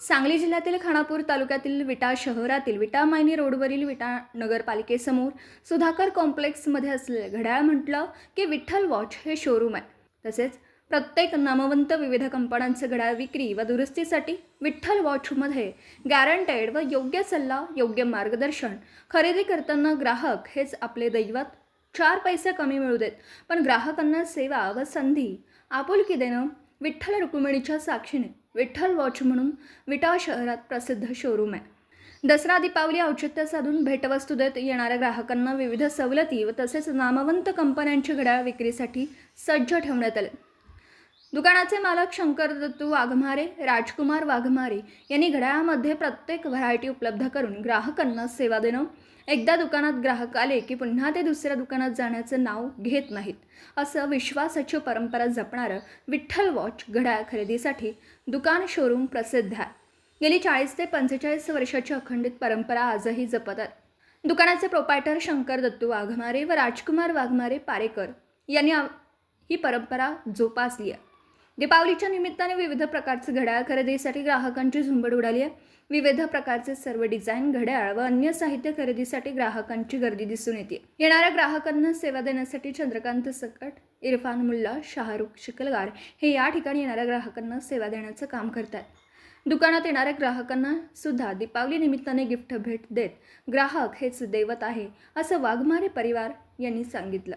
सांगली जिल्ह्यातील खानापूर तालुक्यातील विटा शहरातील विटा मायनी रोडवरील विटा नगरपालिकेसमोर सुधाकर कॉम्प्लेक्समध्ये असलेले घड्याळ म्हटलं की विठ्ठल वॉच हे शोरूम आहे. तसेच प्रत्येक नामवंत विविध कंपन्यांचे घड्याळ विक्री व दुरुस्तीसाठी विठ्ठल वॉचमध्ये गॅरंटेड व योग्य सल्ला योग्य मार्गदर्शन खरेदी करताना ग्राहक हेच आपले दैवत. चार पैसे कमी मिळू देत पण ग्राहकांना सेवा व संधी आपुलकी देणं विठ्ठल रुक्मिणीच्या साक्षीने विठ्ठल वॉच म्हणून विटा शहरात प्रसिद्ध शोरूम आहे. दसरा दीपावली औचित्य साधून भेटवस्तू देत येणाऱ्या ग्राहकांना विविध सवलती व तसेच नामवंत कंपन्यांची घड्याळ विक्रीसाठी सज्ज ठेवण्यात आले. दुकानाचे मालक शंकर दत्तू वाघमारे राजकुमार वाघमारे यांनी घड्याळामध्ये प्रत्येक व्हरायटी उपलब्ध करून ग्राहकांना सेवा देणं. एकदा दुकानात ग्राहक आले की पुन्हा ते दुसऱ्या दुकानात जाण्याचं नाव घेत नाहीत. असं विश्वासाची परंपरा जपणारं विठ्ठल वॉच घड्याळ खरेदीसाठी दुकान शोरूम प्रसिद्ध आहे. गेली चाळीस ते पंचेचाळीस वर्षाची अखंडित परंपरा आजही जपत दुकानाचे प्रोपायटर शंकर दत्तू वाघमारे व राजकुमार वाघमारे पारेकर यांनी ही परंपरा जोपासली आहे. दीपावलीच्या निमित्ताने विविध प्रकारचे घड्याळ खरेदीसाठी ग्राहकांची झुंबड उडाली आहे. विविध प्रकारचे सर्व डिझाईन घड्याळ व अन्य साहित्य खरेदीसाठी ग्राहकांची गर्दी दिसून येते. येणाऱ्या ग्राहकांना सेवा देण्यासाठी चंद्रकांत सकट इरफान मुल्ला शाहरुख शिकलगार हे या ठिकाणी येणाऱ्या ग्राहकांना सेवा देण्याचं काम करतात. दुकानात येणाऱ्या ग्राहकांना सुद्धा दीपावली निमित्ताने गिफ्ट भेट देत ग्राहक हेच दैवत आहे असं वाघमारे परिवार यांनी सांगितलं.